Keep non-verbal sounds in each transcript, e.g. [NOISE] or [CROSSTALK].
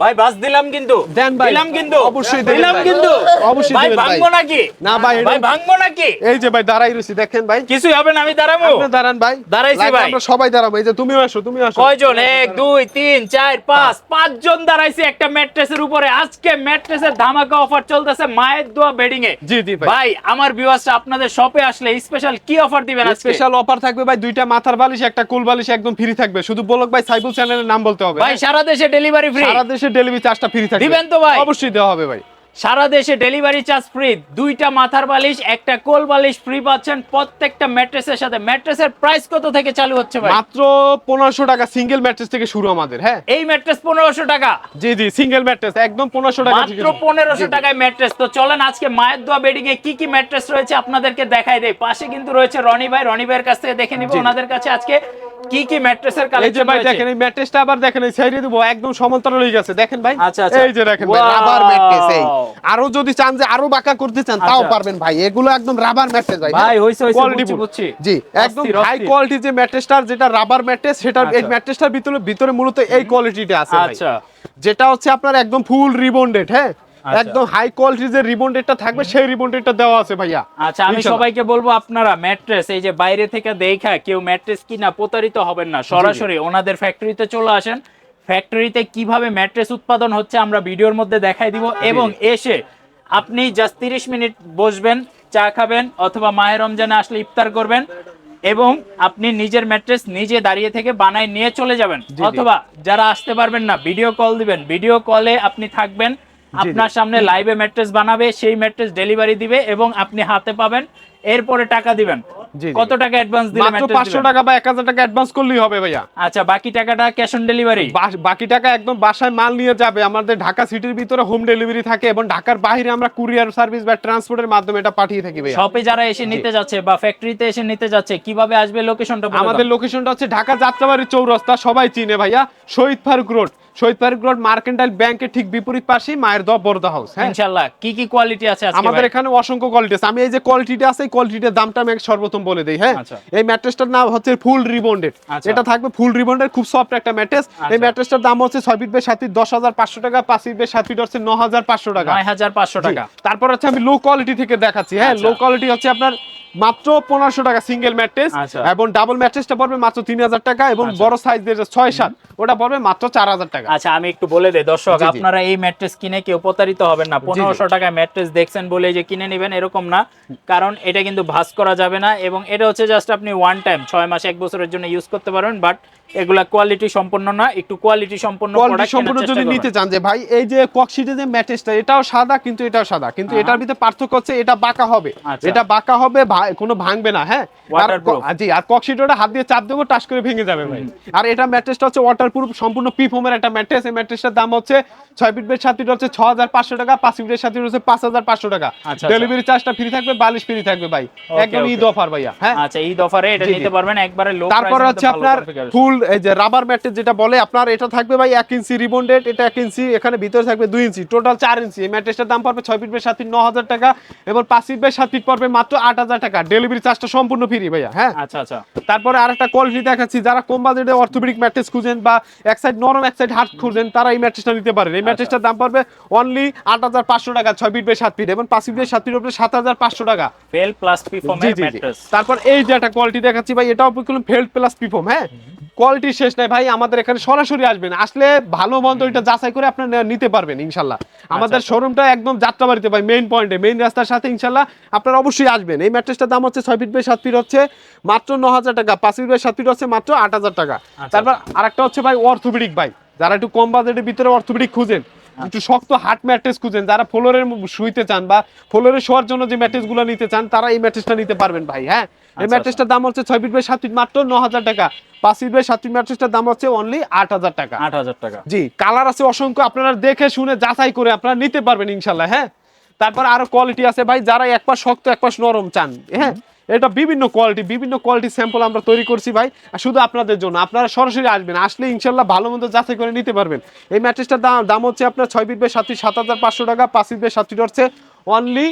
ভাই বাস দিলাম কিন্তু। দেন ভাই। দিলাম কিন্তু। অবশ্যই দিলাম কিন্তু। অবশ্যই ভাই। ভাঙবো নাকি? না ভাই, ভাই ভাঙবো নাকি? এই যে ভাই দাঁড়াই রয়েছি দেখেন ভাই। কিছুই হবে না আমি দাঁড়াবো। আপনি দাঁড়ান ভাই। দাঁড়াইছি ভাই। আমরা সবাই দাঁড়াবো। এই যে তুমিও আসো তুমিও আসো। কয়জন? এক দুই তিন চার পাঁচ পাঁচজন দাঁড়াইছে একটা ম্যাট্রেসের উপরে। আজকে ম্যাট্রেসের ধামাকা অফার চলতেছে মায়ের দোয়া বেডিং এ। জি, জি ভাই। ভাই আমার ভিউয়ার্সরা আপনাদের শপে আসলে স্পেশাল কি অফার দিবেন আজকে? স্পেশাল অফার থাকবে ভাই দুইটা মাথার বালিশ একটা কুল বালিশ একদম ফ্রি থাকবে। শুধু বলক ভাই সাইবুল চ্যানেলের নাম বলতে হবে। ভাই সারা দেশে ডেলিভারি ফ্রি সারা দেশে ডেলিভারি চার্জটা ফ্রি থাকবে। দিবেন তো ভাই? অবশ্যই দেওয়া হবে ভাই। সারা দেশে ডেলিভারি চার্জ ফ্রি দুইটা মাথার বালিশ একটা কোল বালিশ ফ্রি পাচ্ছেন। প্রত্যেকটা ম্যাট্রেসের সাথে। ম্যাট্রেসের প্রাইস কত থেকে চালু হচ্ছে ভাই? মাত্র পনেরোশো টাকা সিঙ্গেল ম্যাট্রেস থেকে শুরু আমাদের হ্যাঁ? এই ম্যাট্রেস পনেরোশো টাকা। জি জি সিঙ্গেল ম্যাট্রেস একদম পনেরোশো টাকা মাত্র শুরু। পনেরোশো জি, জি। টাকায় ম্যাট্রেস তো চলেন আজকে মায়ের দোয়া বেডিং এ কি কি ম্যাট্রেস রয়েছে আপনাদেরকে দেখাই দেয় পাশে কিন্তু রয়েছে রনি ভাই। রনি ভাইয়ের কাছ থেকে দেখে নিব ওনাদের কাছে আজকে। কি কি ম্যাট্রেসের কালেকশন ভাই দেখেন এই ম্যাট্রেসটা আবার দেখেন এই সাইডে দিব একদম সমান্তরাল হয়ে গেছে দেখেন ভাই আচ্ছা, আচ্ছা। এই যে দেখেন ভাই রাবার ম্যাট্রেস এই আরও যদি চান যে আরও বাঁকা করতে চান তাও আচ্ছা। পারবেন ভাই এগুলো একদম রাবার ম্যাট্রেস ভাই ভাই, হইছে, হইছে, বুঝছি, বুঝছি। জি একদম হাই কোয়ালিটি যে ম্যাট্রেসটার যেটা রাবার ম্যাট্রেস সেটার এই আচ্ছা। ম্যাট্রেসটার ভিতরে ভিতরে মূলত এই কোয়ালিটিটা আছে ভাই আচ্ছা। যেটা হচ্ছে আপনার একদম ফুল রিবন্ডেড হ্যাঁ আচ্ছা। একদম হাই কোয়ালিটির যে রিবন্ডেডটা থাকবে সেই রিবন্ডেডটা দেওয়া আছে ভাইয়া। আচ্ছা আমি সবাইকে বলব আপনারা ম্যাট্রেস এই যে বাইরে থেকে দেখা কেউ ম্যাট্রেস কিনা প্রতারিত হবেন না সরাসরি ওনাদের ফ্যাক্টরিতে চলে আসেন। ফ্যাক্টরিতে কীভাবে ম্যাট্রেস উৎপাদন হচ্ছে আমরা ভিডিওর মধ্যে দেখাই দিব। এবং এসে আপনি জাস্ট তিরিশ মিনিট বসবেন চা খাবেন অথবা মাহে রমজানে আসলে ইফতার করবেন এবং আপনি নিজের ম্যাট্রেস নিজে দাঁড়িয়ে থেকে বানায় নিয়ে চলে যাবেন। অথবা যারা আসতে পারবেন না ভিডিও কল দিবেন। ভিডিও কলে আপনি থাকবেন আপনার সামনে লাইভে ম্যাট্রেস বানাবে সেই ম্যাট্রেস ডেলিভারি দিবে এবং আপনি হাতে পাবেন এরপরে টাকা দিবেন। কত টাকা অ্যাডভান্স দিলে মাত্র ম্যাট্রেস পাঁচশো দিবেন? টাকা বা এক হাজার টাকা অ্যাডভান্স করলেই হবে ভাইয়া। আচ্ছা বাকি টাকাটা ক্যাশ অন ডেলিভারি বাকি টাকা একদম বাসায় মাল নিয়ে যাবে। আমাদের ঢাকা সিটির ভিতরে হোম ডেলিভারি থাকে এবং ঢাকার বাইরে আমরা কুরিয়ার সার্ভিস বা ট্রান্সপোর্টের মাধ্যমে এটা পাঠিয়ে থাকি ভাইয়া। শপে যারা এসে নিতে যাচ্ছে বা ফ্যাক্টরিতে এসে নিতে যাচ্ছে কীভাবে আসবে লোকেশনটা আমাদের লোকেশনটা হচ্ছে ঢাকা যাত্রাবাড়ি চৌরাস্তা সবাই চিনে ভাইয়া Shahid Faruk road. Shahid Faruk road mercantile ব্যাংকের ঠিক বিপরীত পাশেই মায়ের বরদা হাউস হ্যাঁ ইনশাআল্লাহ কি কি কোয়ালিটি আছে আজকে আমাদের এখানে অসংখ্য কোয়ালিটি আছে আমি এই যে কোয়ালিটিটা আছে এই কোয়ালিটিটার দামটা আমি সর্বপ্রথম বলে দিই হ্যাঁ আচ্ছা। এই ম্যাট্রেসটার নাম হচ্ছে ফুল রিবন্ডেড আচ্ছা। এটা থাকবে ফুল রিবন্ডেড খুব সফট একটা ম্যাট্রেস এই আচ্ছা। ম্যাট্রেসটার দাম হচ্ছে ফিট বাই ফিট দশ হাজার পাঁচশো টাকা পাঁচ ফিট বাই সাত ফিট হচ্ছে ন হাজার পাঁচশো টাকা নয় হাজার পাঁচশো জি। টাকা তারপর হচ্ছে আমি লো কোয়ালিটি থেকে দেখাচ্ছি হ্যাঁ আচ্ছা। লো কোয়ালিটি হচ্ছে আপনার মাত্র পনেরোশো টাকা সিঙ্গেল ম্যাট্রেস আচ্ছা। এবং ডাবল ম্যাট্রেসটা পড়বে মাত্র তিন হাজার টাকা এবং আচ্ছা। বড় সাইজ ছয় সাত ওটা পড়বে মাত্র চার হাজার টাকা আচ্ছা আমি একটু বলে দেই দর্শক। আপনারা এই ম্যাট্রেস কিনে কেউ প্রতারিত হবেন না। পনেরোশো টাকায় ম্যাট্রেস দেখছেন বলে যে কিনে নেবেন এরকম না। কারণ এটা কিন্তু ভাস করা যাবে না এবং এটা হচ্ছে জাস্ট আপনি ওয়ান টাইম ছয় মাস এক বছরের জন্য ইউজ করতে পারবেন বাট এগুলা কোয়ালিটি সম্পন্ন না একটু কোয়ালিটি সম্পন্ন product সম্পূর্ণ যদি নিতে চান যে ভাই এই যে ককশিটে যে ম্যাট্রেসটা এটাও সাদা কিন্তু এটাও সাদা। কিন্তু। এটার ভিতরে পার্থক্য হচ্ছে এটা বাঁকা হবে। আচ্ছা। এটা বাঁকা হবে কোনো ভাঙবে না হ্যাঁ? জি আর ককশিট ওটা হাত দিয়ে চাপ দেবো টাস করে ভেঙে যাবে ভাই। আর এটা ম্যাট্রেসটা হচ্ছে ওয়াটারপ্রুফ সম্পূর্ণ পিফোমের একটা ম্যাট্রেস এই ম্যাট্রেসটার দাম হচ্ছে ছয় ফিট বাই সাত ফিট হচ্ছে ছ হাজার পাঁচশো টাকা পাঁচ ফিট বাই সাত ফিট হচ্ছে পাঁচ হাজার পাঁচশো টাকা। ডেলিভারি চার্জটা ফ্রি থাকবে বালিশ ফ্রি থাকবে ভাই। একদম ঈদ অফার ভাইয়া হ্যাঁ? আচ্ছা ঈদ অফারে এটা। নিতে পারবেন একবারে লো তারপর হচ্ছে আপনার ফুল এই যে রাবার ম্যাট্রেস যেটা বলে আপনার এটা থাকবে ভাই এক ইঞ্চি রিবন্ডেড এটা এক ইঞ্চি এখানে ভিতরে থাকবে দুই ইঞ্চি টোটাল চার ইঞ্চি। এই ম্যাট্রেসটার দাম পড়বে ছয় ফিট বাই সাত ফিট ন হাজার টাকা এবং পাঁচ ফিট বাই সাত ফিট পড়বে মাত্র আট হাজার টাকা। ডেলিভারি চার্জটা সম্পূর্ণ ফ্রি ভাইয়া হ্যাঁ? আচ্ছা আচ্ছা। তারপরে আরেকটা কোয়ালিটি দেখাচ্ছি যারা কম বাজেটে অর্থোপেডিক ম্যাট্রেস খুঁজেন বা এক সাইড নরম এক সাইড হার্ড খুঁজেন তারা এই ম্যাট্রেসটা নিতে পারেন। এই ম্যাট্রেসটার দাম পড়বে অনলি আট হাজার পাঁচশো টাকা ছয় ফিট বাই সাত ফিট এবং পাঁচ ফিট বাই সাত ফিট উপরে সাত হাজার পাঁচশো টাকা। Fail plus. ম্যাট্রেস তারপর এই যে একটা কোয়ালিটি দেখাচ্ছি ভাই এটাও ফেল প্লাস পিফর্ম হ্যাঁ? কোয়ালিটি শেষ নাই। ভাই আমাদের এখানে সরাসরি আসবেন। আসলে ভালো মন্দ এটা যাচাই করে আপনার নিতে পারবেন ইনশাল্লাহ। আমাদের আচ্ছা। শোরুমটা একদম যাত্রা বাড়িতে ভাই মেইন পয়েন্টে মেইন রাস্তার সাথে ইনশাল্লাহ আপনারা অবশ্যই আসবেন। এই ম্যাট্রেসটার দাম হচ্ছে ছয় ফিট বাই সাত ফিট হচ্ছে মাত্র ন হাজার টাকা। পাঁচ ফিট বাই সাত ফিট হচ্ছে মাত্র আট হাজার টাকা। আচ্ছা, তারপর আরেকটা হচ্ছে ভাই অর্থোপেডিক ভাই। যারা একটু কম বাজেটের ভিতরে অর্থোপেডিক খুঁজেন একটু শক্ত হার্ট ম্যাট্রেস খুঁজেন। যারা ফ্লোরের শুইতে চান বা ফ্লোরে শোয়ার জন্য যে ম্যাট্রেসগুলো নিতে চান তারা এই ম্যাট্রেসটা নিতে পারবেন ভাই হ্যাঁ? এই আচ্ছা, ম্যাট্রেসটার দাম হচ্ছে ছয় ফিট বাই সাত ফিট মাত্র ন হাজার টাকা। পাঁচ ফিট বাই সাত ফিট ম্যাট্রেসটার দাম হচ্ছে অনলি আট হাজার টাকা। আট হাজার টাকা। জি কালার আছে অসংখ্য আপনারা দেখে শুনে যাচাই করে আপনারা নিতে পারবেন ইনশাল্লাহ হ্যাঁ? তারপর আরও কোয়ালিটি আছে ভাই যারা এক পাশ শক্ত এক পাশ নরম চান হ্যাঁ? এটা বিভিন্ন কোয়ালিটি বিভিন্ন কোয়ালিটি স্যাম্পল আমরা তৈরি করছি ভাই। আর শুধু আপনাদের জন্য আপনারা সরাসরি আসবেন আসলে ইনশাল্লাহ ভালো মন্দ যাচাই করে নিতে পারবেন। এই ম্যাট্রেসটার দাম দাম হচ্ছে আপনার ছয় ফিট বাই সাত ফিট সাত হাজার পাঁচশো টাকা পাঁচ ফিট বাই সাত ফিট হচ্ছে অনলি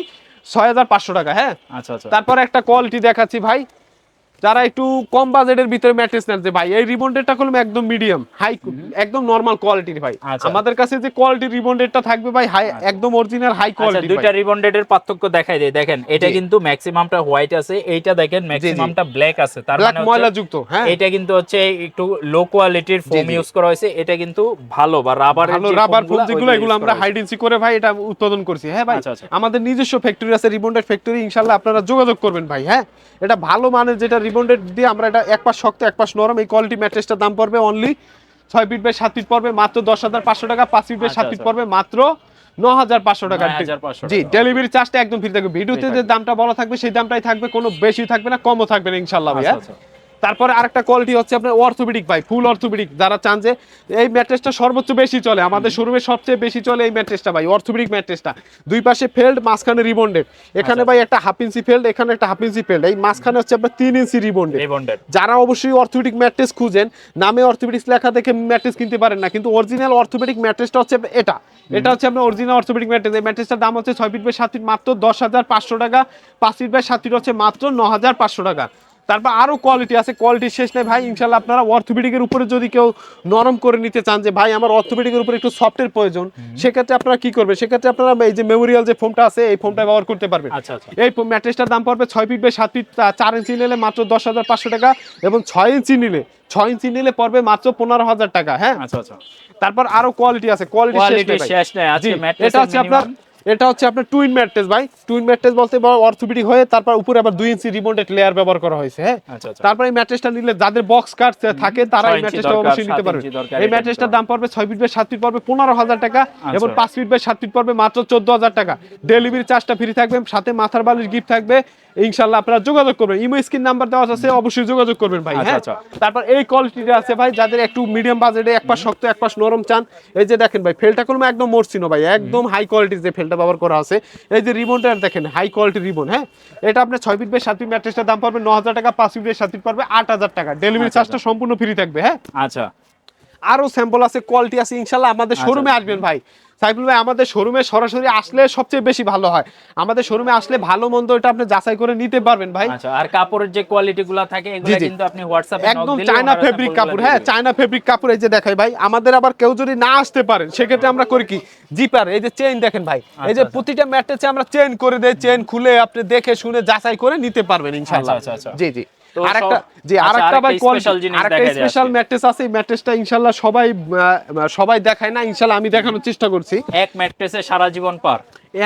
ছয় হাজার পাঁচশো টাকা হ্যাঁ? আচ্ছা আচ্ছা। তারপরে একটা কোয়ালিটি দেখাচ্ছি ভাই। যারা একটু কম বাজেটের ভিতরে ম্যাট্রেস নেন যে ভাই এই রিবন্ডেডটা করলাম একদম মিডিয়াম হাই একদম নরমাল কোয়ালিটির ভাই। আচ্ছা। আমাদের কাছে যে কোয়ালিটি রিবন্ডেডটা থাকবে ভাই হাই একদম অরিজিনাল হাই আচ্ছা কোয়ালিটি দুইটা রিবন্ডেড এর পার্থক্য দেখাই দেয় দেখেন এটা কিন্তু ম্যাক্সিমামটা হোয়াইট আছে এইটা দেখেন ম্যাক্সিমামটা ব্ল্যাক আছে। তার মানে ময়লা হচ্ছে যুক্ত হ্যাঁ। এটা কিন্তু হচ্ছে একটু লো কোয়ালিটির ফোম ইউজ করা হয়েছে। এটা কিন্তু ভালো বা রাবার ভালো রাবার ফোম যেগুলো এগুলো আমরা হাইডেন্সি করে ভাই এটা উৎপাদন করছি। হ্যাঁ ভাই আচ্ছা, আচ্ছা। আমাদের নিজস্ব ফ্যাক্টরি আছে রিবন্ডেড ফ্যাক্টরি ইনশাল্লাহ আপনারা যোগাযোগ করবেন ভাই হ্যাঁ? এটা ভালো মানের যেটা রিবন্ডেড দিয়ে আমরা এটা এক পাশ শক্ত এক পাশ নরম। এই কোয়ালিটি ম্যাট্রেসটার দাম পড়বে অনলি ছয় ফিট বাই সাত ফিট পড়বে মাত্র দশ হাজার পাঁচশো টাকা। পাঁচ ফিট বাই আচ্ছা, সাত ফিট আচ্ছা। পড়বে মাত্র ন হাজার পাঁচশো টাকা। জি। ডেলিভারি চার্জটা একদম ফ্রি থাকবে। ভিডিওতে যে দামটা বলা থাকবে সেই দামটাই থাকবে কোনো বেশি থাকবে না কমও থাকবে না ইনশাল্লাহ আচ্ছা, হ্যাঁ তারপরে আরেকটা কোয়ালিটি হচ্ছে আপনার অর্থোপেডিক ভাই ফুল অর্থোপেডিক যারা চান যে এই ম্যাট্রেসটা সর্বোচ্চ বেশি চলে আমাদের শোরুমে সবচেয়ে বেশি চলে এই ম্যাট্রেসটা ভাই অর্থোপেডিক ম্যাট্রেসটা। দুই পাশে ফেল্ড মাঝখানে রিবন্ডেড এখানে আচ্ছা। ভাই একটা হাফ ইঞ্চি ফেল্ড এখানে একটা হাফ ইঞ্চি ফেল্ড এই মাঝখানে হচ্ছে আপনার তিন ইঞ্চি রিবন্ডেড রিবন্ডেড যারা অবশ্যই অর্থোপেডিক ম্যাট্রেস খুঁজেন নামে অর্থোপেডিক্স লেখা দেখে ম্যাট্রেস কিনতে পারেন না কিন্তু অরিজিনাল অর্থোপেডিক ম্যাট্রেসটা হচ্ছে এটা। এটা হচ্ছে আপনার অরিজিনাল অর্থোপেডিক ম্যাট্রেস। এই ম্যাট্রেসটার দাম হচ্ছে ছয় ফিট বাই সাত ফিট মাত্র দশ হাজার পাঁচশো টাকা পাঁচ ফিট বাই সাত ফিট হচ্ছে মাত্র ন হাজার পাঁচশো টাকা। তারপর আরও কোয়ালিটি আছে কোয়ালিটি শেষ নেই। ভাই ইনশাল্লাহ আপনারা অর্থোপেডিকের উপরে যদি কেউ নরম করে নিতে চান যে ভাই আমার অর্থোপেডিকের উপরে একটু সফটের প্রয়োজন সেক্ষেত্রে আপনারা কি করবেন? সেক্ষেত্রে আপনারা এই যে মেমোরিয়াল যে ফোমটা আছে এই ফোমটা ব্যবহার করতে পারবেন। আচ্ছা আচ্ছা। এই ম্যাট্রেসটার দাম পড়বে ছয় ফিট বাই সাত ফিট চার ইঞ্চি নিলে মাত্র দশ হাজার পাঁচশো টাকা এবং ছয় ইঞ্চি নিলে ছয় ইঞ্চি নিলে পড়বে মাত্র পনেরো হাজার টাকা হ্যাঁ? আচ্ছা আচ্ছা। তারপর আরও কোয়ালিটি আছে কোয়ালিটি শেষ নাই আজকে ম্যাট্রেস এটা হচ্ছে আপনার এটা হচ্ছে আপনার টুইন ম্যাট্রেস ভাই। টুইন ম্যাট্রেস বলতে অর্থোপেডিক হয়ে তারপর উপরে আবার দুই ইঞ্চি রিবন্ডেড লেয়ার ব্যবহার করা হয়েছে হ্যাঁ? আচ্ছা আচ্ছা। তারপর এই ম্যাট্রেসটা নিলে যাদের বক্স কাট থাকে তারা এই ম্যাট্রেসটা অবশ্যই নিতে পারবে। এই ম্যাট্রেসটার দাম পড়বে ছয় ফিট বাই সাত ফিট পড়বে পনেরো হাজার টাকা আচ্ছা। এবং পাঁচ ফিট বাই সাত ফিট পড়বে মাত্র চোদ্দ হাজার টাকা। ডেলিভারি চার্জটা ফ্রি থাকবে সাথে মাথার বালিশ গিফট থাকবে। ইনশাল্লাহ আপনারা যোগাযোগ করবেন। ইমো স্ক্রিন নাম্বার দেওয়া আছে অবশ্যই যোগাযোগ করবেন ভাই হ্যাঁ। তারপর এই কোয়ালিটিটা আছে ভাই যাদের একটু মিডিয়াম বাজেটে এক পাশ শক্ত এক পাশ নরম চান এই যে দেখেন ভাই ফেলটা কোনো একদম মরছিনো ভাই একদম হাই কোয়ালিটির যে ফেলটা ব্যবহার করা আছে। এই যে রিবনটা দেখেন হাই কোয়ালিটি রিবন হ্যাঁ? এটা আপনার ছয় ফিট বাই সাত ফিট ম্যাট্রেসটার দাম পড়বে ন হাজার টাকা পাঁচ ফিট বাই সাত ফিট পড়বে আট হাজার টাকা। ডেলিভারি চার্জটা সম্পূর্ণ ফ্রি থাকবে হ্যাঁ? আচ্ছা। আরও স্যাম্পল আছে কোয়ালিটি আছে ইনশাল্লাহ আমাদের আচ্ছা, শোরুমে আসবেন ভাই। সাইফুল ভাই আমাদের শোরুমে সরাসরি আসলে সবচেয়ে বেশি ভালো হয়। আমাদের শোরুমে আসলে ভালো মন্দ এটা আপনি যাচাই করে নিতে পারবেন ভাই। আচ্ছা আর কাপড়ের যে কোয়ালিটি গুলো থাকে এগুলো কিন্তু আপনি হোয়াটসঅ্যাপে একদম চায়না ফেব্রিক কাপড় হ্যাঁ চায়না ফেব্রিক কাপড় এই যে দেখাই ভাই আমাদের আবার কেউ যদি না আসতে পারেন সেক্ষেত্রে আমরা করি কি? জিপার এই যে চেইন দেখেন ভাই এই যে আচ্ছা। প্রতিটা ম্যাট্রেসে আমরা চেইন করে দেই চেইন খুলে আপনি দেখে শুনে যাচাই করে নিতে পারবেন ইনশাআল্লাহ আচ্ছা, আচ্ছা, আচ্ছা। জি জি। আরেকটা সব- আচ্ছা, আরেকটা আরেকটা ভাই আরেকটা স্পেশাল ম্যাট্রেস আছে এই ম্যাট্রেসটা ইনশাআল্লাহ সবাই সবাই দেখায় না ইনশাআল্লাহ আমি দেখানোর চেষ্টা করছি। এক ম্যাট্রেসে সারা জীবন পার।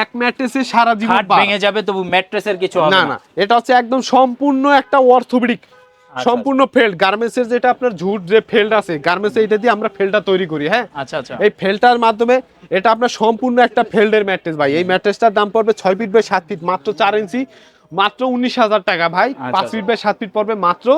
এক ম্যাট্রেসে সারা জীবন পার। ভেঙে যাবে তবু ম্যাট্রেসের কিছু হবে না না। না এটা হচ্ছে একদম সম্পূর্ণ একটা অর্থোপেডিক আচ্ছা, সম্পূর্ণ ফেল্ড গার্মেন্টসের যেটা আপনার ঝুট যে ফেল্ড আছে গার্মেন্টস এটা দিয়ে আমরা ফেল্ডটা তৈরি করি হ্যাঁ? আচ্ছা আচ্ছা। এই ফেল্টার মাধ্যমে এটা আপনার সম্পূর্ণ একটা ফেল্ডের ম্যাট্রেস ভাই। এই ম্যাট্রেসটার দাম পড়বে ছয় ফিট বাই সাত ফিট মাত্র চার ইঞ্চি মাত্র উনিশ হাজার টাকা ভাই আচ্ছা, পাঁচ আচ্ছা। ফিট বাই সাত ফিট পড়বে মাত্র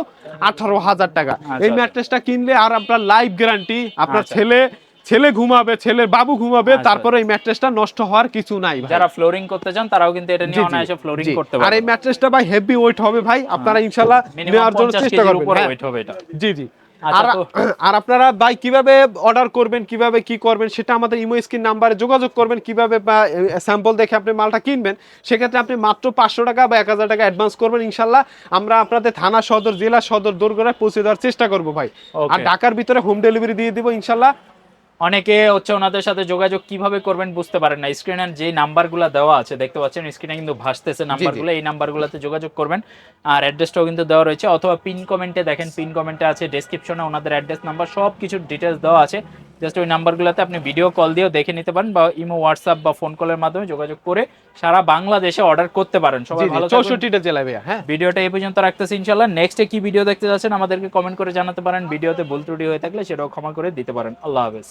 আঠারো হাজার টাকা এই আচ্ছা। ম্যাট্রেসটা কিনলে আর আপনার লাইফ গ্যারান্টি আপনার। ছেলে ছেলে ঘুমাবে ছেলের বাবু ঘুমাবে। তারপরে এই ম্যাট্রেসটা নষ্ট হওয়ার কিছু নাই ভাই যারা ফ্লোরিং করতে চান তারাও কিন্তু এটা নিয়ে অনায়াসে ফ্লোরিং করতে পারবে আর এই ম্যাট্রেসটা ভাই হেভি ওয়েট হবে ভাই আপনারা ইনশাআল্লাহ নেওয়ার জন্য চেষ্টা করবেন উপরে হ্যাঁ। ওয়েট হবে এটা জি জি [CLEARS THROAT] আর আপনারা ভাই কীভাবে অর্ডার করবেন কীভাবে কি করবেন সেটা আমাদের ইমো স্ক্রিন নাম্বারে যোগাযোগ করবেন কীভাবে বা স্যাম্পল দেখে আপনি মালটা কিনবেন সেক্ষেত্রে আপনি মাত্র পাঁচশো টাকা বা এক হাজার টাকা অ্যাডভান্স করবেন ইনশাল্লাহ। আমরা আপনাদের থানা সদর জেলা সদর দোরগোড়ায় পৌঁছে দেওয়ার চেষ্টা করব ভাই। আর. ঢাকার ভিতরে হোম ডেলিভারি দিয়ে দিব ইনশাল্লাহ। অনেকে হচ্ছে ওনাদের সাথে যোগাযোগ কীভাবে করবেন বুঝতে পারেন না। স্ক্রিনে যে নাম্বারগুলো দেওয়া আছে দেখতে পাচ্ছেন স্ক্রিনে কিন্তু ভাসতেছে নাম্বারগুলো এই নাম্বারগুলোতে যোগাযোগ করবেন। আর অ্যাড্রেসটাও কিন্তু দেওয়া রয়েছে অথবা পিন কমেন্টে দেখেন পিন কমেন্টে আছে ডেসক্রিপশনে ওনাদের অ্যাড্রেস নাম্বার সব কিছু ডিটেলস দেওয়া আছে। জাস্ট ওই নাম্বারগুলোতে আপনি ভিডিও কল দিয়েও দেখে নিতে পারেন বা ইমো হোয়াটসঅ্যাপ বা ফোন কলের মাধ্যমে যোগাযোগ করে সারা বাংলাদেশে অর্ডার করতে পারেন। সবাই ভালো। চৌষট্টিটা জেলায় ভাইয়া হ্যাঁ। ভিডিওটা এই পর্যন্ত রাখতেছি ইনশাল্লাহ নেক্সটে কি ভিডিও দেখতে যাচ্ছেন আমাদেরকে কমেন্ট করে জানাতে পারেন। ভিডিওতে ভুল ত্রুটি হয়ে থাকলে সেটাও ক্ষমা করে দিতে পারেন। আল্লাহ হাফেজ।